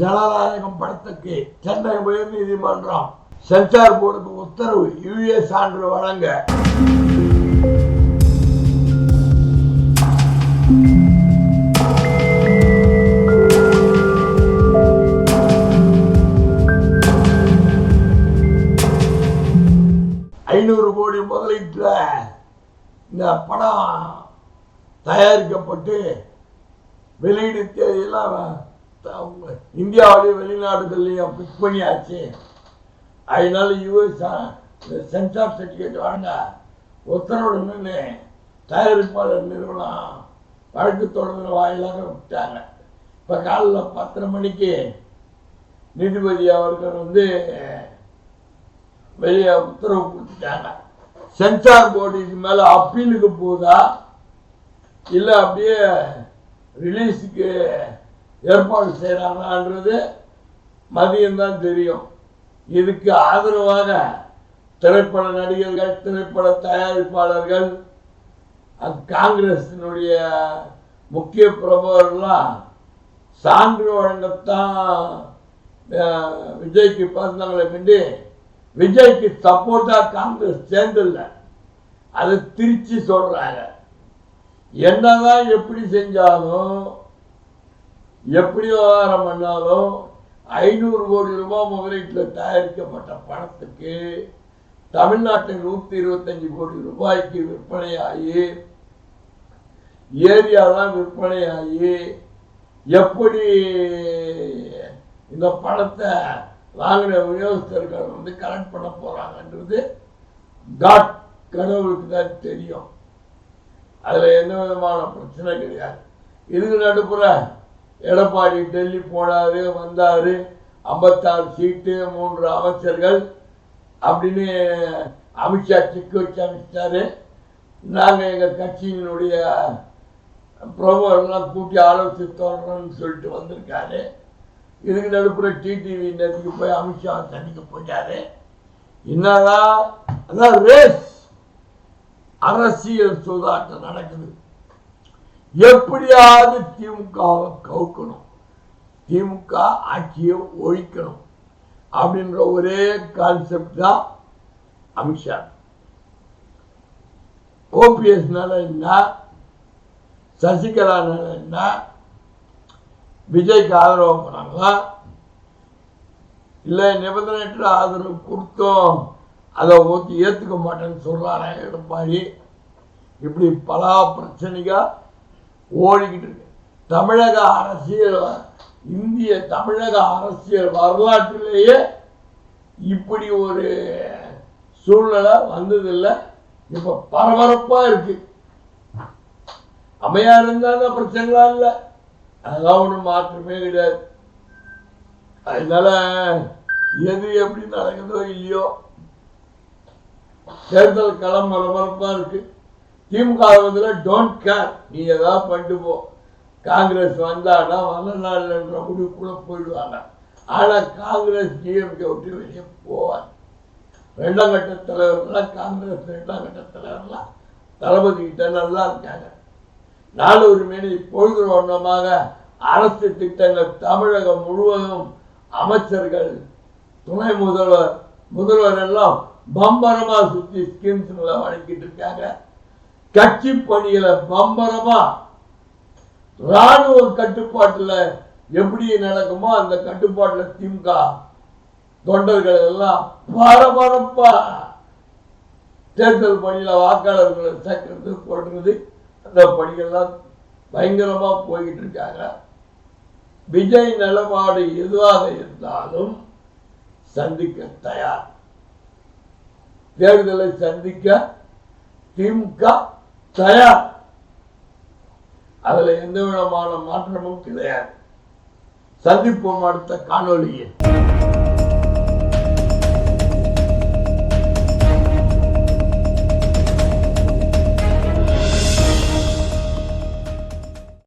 ஜனநாயகம் படத்துக்கு சென்னை உயர் நீதிமன்றம் சென்சார் போர்டுக்கு உத்தரவு யுஏ சான்று வழங்க. ஐநூறு கோடி முதலீட்டில் இந்த படம் தயாரிக்கப்பட்டு வெளியீடு தேதியெல்லாம் த- இந்தியாவிலேயும் வெளிநாடுகள்லையும் பிக் பண்ணியாச்சு. அதனால யூஎஸ் சென்சார் சர்டிஃபிகேட் வாங்க உத்தரவுடனே தயாரிப்பாளர் நிறுவனம் வழக்கு தொடர்ந்து வாயிலாக விட்டாங்க. இப்போ காலைல பத்தரை மணிக்கு நீதிபதி அவர்கள் வந்து வெளியே உத்தரவு கொடுத்துட்டாங்க. சென்சார் போர்டு இது மேலே அப்பீலுக்கு போகுதா இல்லை அப்படியே ரிலீஸுக்கு ஏற்பாடு செய்கிறாங்களான்றது மதியம்தான் தெரியும். இதுக்கு ஆதரவாக திரைப்பட நடிகர்கள் திரைப்பட தயாரிப்பாளர்கள் அஹ், காங்கிரசினுடைய முக்கிய பிரமுகர்கள்லாம் சான்று வழங்கத்தான் விஜய்க்கு பிறந்தவங்களை மிண்டி விஜய்க்கு சப்போர்ட்டாக காங்கிரஸ் சேர்ந்தில்லை. அதை திருச்சி சொல்கிறாங்க என்னதான் எப்படி செஞ்சாலும் எப்படி விவகாரம் பண்ணாலும் ஐநூறு கோடி ரூபாய் முதலீட்டில் தயாரிக்கப்பட்ட படத்துக்கு தமிழ்நாட்டில் நூற்றி இருபத்தஞ்சு கோடி ரூபாய்க்கு விற்பனையாகி ஏரியாலாம் விற்பனையாகி எப்படி இந்த பணத்தை வாங்கின விநியோகஸ்தர்கள் வந்து கலெக்ட் பண்ண போகிறாங்கன்றது காட் கடவுளுக்கு தான் தெரியும். அதில் எந்த விதமான பிரச்சனை கிடையாது. இதுக்கு நடுப்புற எடப்பாடி டெல்லி போனாரு வந்தார். ஐம்பத்தாறு சீட்டு மூன்று அமைச்சர்கள் அப்படின்னு அமித்ஷா சிக்கு வச்சு அமிச்சிட்டாரு நாங்கள் எங்கள் கட்சியினுடைய பிரமுகர்லாம் கூட்டி ஆலோசித்து சொல்லிட்டு வந்திருக்காரு. இதுக்கு நடுப்புற டிடிவி நேற்றுக்கு போய் அமித்ஷா சந்திக்க போயிட்டாரு. என்னதான் அதான் ரேஸ் அரசியல் சூதாட்டம் நடக்குது. எப்படியாவது திமுகவை கவுக்கணும். திமுக ஆட்சியை ஒழிக்கணும். அப்படின்ற ஒரே கான்செப்ட் தான் அமித்ஷா. ஓபிஎஸ்னால என்ன? சசிகலானால என்ன? விஜய்க்கு ஆதரவு பண்ணாங்களா இல்லை நிபந்தனையற்ற ஆதரவு கொடுத்தோம். அதை ஒத்து ஏற்றுக்க மாட்டேன்னு சொல்கிறாரா எடப்பாடி. இப்படி பல பிரச்சனைகள் ஓடிக்கிட்டு இருக்கு. தமிழக அரசியல் இந்திய தமிழக அரசியல் வரலாற்றிலேயே இப்படி ஒரு சூழ்நிலை வந்ததில்லை. இப்போ பரபரப்பாக இருக்கு. அமையா இருந்தாலும் பிரச்சனைலாம் இல்லை. அதெல்லாம் ஒன்றும் மாற்றமே கிடையாது. அதனால எது எப்படி நடக்குதோ இல்லையோ தேர்தல் களம் பரபரப்பாக இருக்கு. திமுக வந்து டோன்ட் கேர் நீ ஏதாவது பண்ணிட்டு போ. காங்கிரஸ் வந்தானா வரலாறுன்ற முடிவுக்குள்ள போயிடுவாங்க. ஆனால் காங்கிரஸ் டிஎம்கே விட்டு வெளியே போவார் ரெண்டாம் கட்ட தலைவர்கள்லாம் காங்கிரஸ் ரெண்டாம் கட்ட தலைவர்கள்லாம் தளபதி கிட்ட நல்லா இருக்காங்க. நாலு உரிமையை பொழுது வண்ணமாக அரசு திட்டங்கள் தமிழகம் முழுவதும் அமைச்சர்கள் துணை முதல்வர் முதல்வர் எல்லாம் பம்பரமாக சுற்றி ஸ்கீம்ஸ்களை வழங்கிட்டு இருக்காங்க. கட்சி பணியில பம்பரமா ராணுவ கட்டுப்பாட்டுல எப்படி நடக்குமோ அந்த கட்டுப்பாட்டுல திமுக தொண்டர்கள் எல்லாம் பரபரப்பா தேர்தல் பணியில வாக்காளர்களை சேர்க்கறது போடுறது அந்த பணிகள்லாம் பயங்கரமா போய்கிட்டு இருக்காங்க. விஜய் நிலப்பாடு எதுவாக இருந்தாலும் சந்திக்க தயார். தேர்தலை சந்திக்க திமுக தயார் அதுல எந்த விதமான மாற்றமும் கிடையாது. சந்திப்போம் அடுத்த காணொலியில்